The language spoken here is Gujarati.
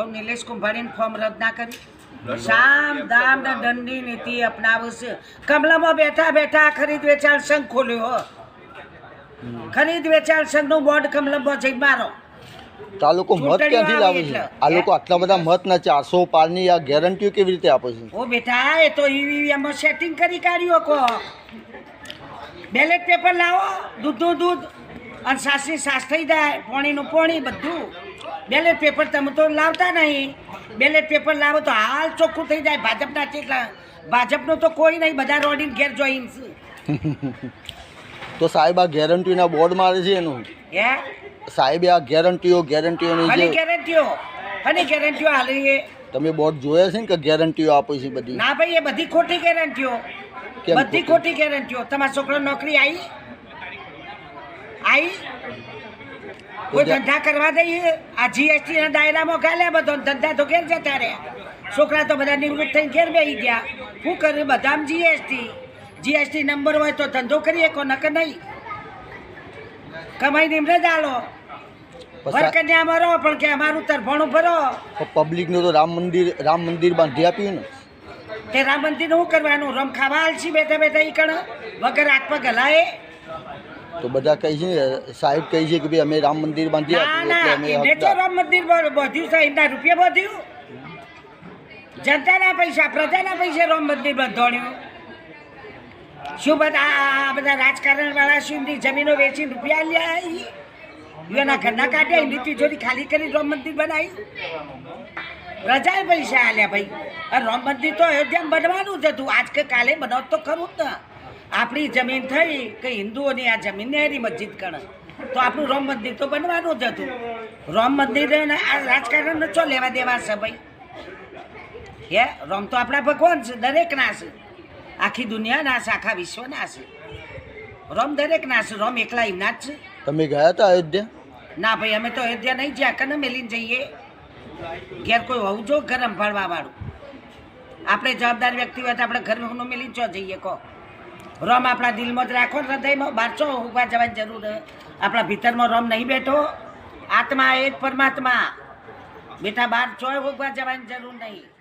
કહું નિલેશ કુંભાણીને ફોર્મ રદ ના કરી? શામ દામ ને દંડની નીતિ અપનાવશે. કમલામાં બેઠા બેઠા ખરીદ વેચાણ સંઘ ખોલ્યો ખરીદ વેચાણ સંઘનું બોર્ડ કમલમમાં જઈ મારો. તો આ લોકો મત ક્યાંથી લાવે છે? આ લોકો આટલા બધા મત ના ચારસો પારની આ ગેરંટીઓ કેવી રીતે આપે છે? ઓ બેટા એ તો ઈવીએમમાં સેટિંગ કરી કાઢ્યો કો. બેલેટ પેપર લાવો દૂધનું દૂધ અને સાસરી સાસ થઈ જાય પોણીનું પોણી બધું. બેલેટ પેપર તમે તો લાવતા નહીં. બેલેટ પેપર લાવો તો હાલ ચોખ્ખું થઈ જાય. ભાજપના ચેટલા ભાજપનો તો કોઈ નહીં. બધા રોડીને ઘેર જોઈન. તો સાહેબ આ ગેરંટીના બોર્ડ મારે છે એનું. હે? સાહેબ આ ગેરંટીઓ ગેરંટીઓની જે ગેરંટીઓ અને ગેરંટીઓ હાલી એ તમે બોર્ડ જોયા છે ને કે ગેરંટીઓ આપે છે બધી? ના ભાઈ એ બધી ખોટી ગેરંટીઓ બધી ખોટી? ગેરંટીઓ તમારા છોકરો નોકરી આવી આવી કોઈ ધંધા કરવા દઈએ આ જીએસટી ના દાયરામાં ગાલ્યા બધો ધંધા તો ઘેર જતા રહ્યા છોકરા તો બધા નિવૃત્ત થઈને ઘેર બેસી ગયા. શું કર્યું બધામાં જીએસટી જીએસટી નંબર હોય તો ધંધો કરીએ કો નકર નહીં કમાઈ નિમરે જ આલો વરકન્યામાં રહો પણ કે અમારું તરફણું ભરો પબ્લિકનું તો રામ મંદિર રામ મંદિર બાંધી આપ્યું ને. તે રામ મંદિર શું કરવાનું? રમ ખાવા આલસી બેઠા બેઠા ઈ કણ? વગર હાથ પગ હલાય તો બધા કહે છે ને, સાહેબ કહે છે કે ભાઈ અમે રામ મંદિર બાંધી આપ્યું એટલે અમે તો હકદાર. રામ મંદિર બાંધ્યું છે રૂપિયા બધ્યું. જનતાના પૈસા પ્રજાના પૈસે રામ મંદિર બંધોણ્યું શું બધા આ- આ બધા રાજકારણ વાળા શું એમની જમીનો વેચી રૂપિયા લ્યા ઈ? એના ઘરના કાઢ્યા એમની તિજોરી ખાલી કરી રામ મંદિર બનાવી પ્રજાએ પૈસા આલ્યા ભાઈ. આ રામ મંદિર તો અયોધ્યામાં બનવાનું જ હતું. આજ કે કાલે બનાવ તો ખરું જ ને. આપણી જમીન થઈ કે હિન્દુઓની આ જમીન નેહરી મસ્જિદ કણ તો આપણું રામ મંદિર તો બનવાનું જ હતું. રામ મંદિર આ રાજકારણ ચો લેવા દેવા છે ભાઈ? હે રામ તો આપણા ભગવાન છે દરેકના છે. આખી દુનિયાના છે આખા વિશ્વના છે. રામ દરેકના છે રામ એકલા એમના જ છે. તમે ગયા હતા અયોધ્યા? ના ભાઈ અમે તો અયોધ્યા નહીં જ્યાં કને મેલીને જઈએ. ઘેર કોઈ હોવું જો ઘર સંભાળવા વાળું. આપણે જવાબદાર વ્યક્તિ હોય તો આપણે ઘરનું મેલીને ચો જઈએ કહો. રોમ આપણા દિલમાં જ રાખો, હૃદયમાં બારસો ઊભા જવાની જરૂર? આપણા ભીતરમાં રમ નહીં બેઠો. આત્મા એ પરમાત્મા. બેટા બાર છો ઊભા જવાની જરૂર નહીં.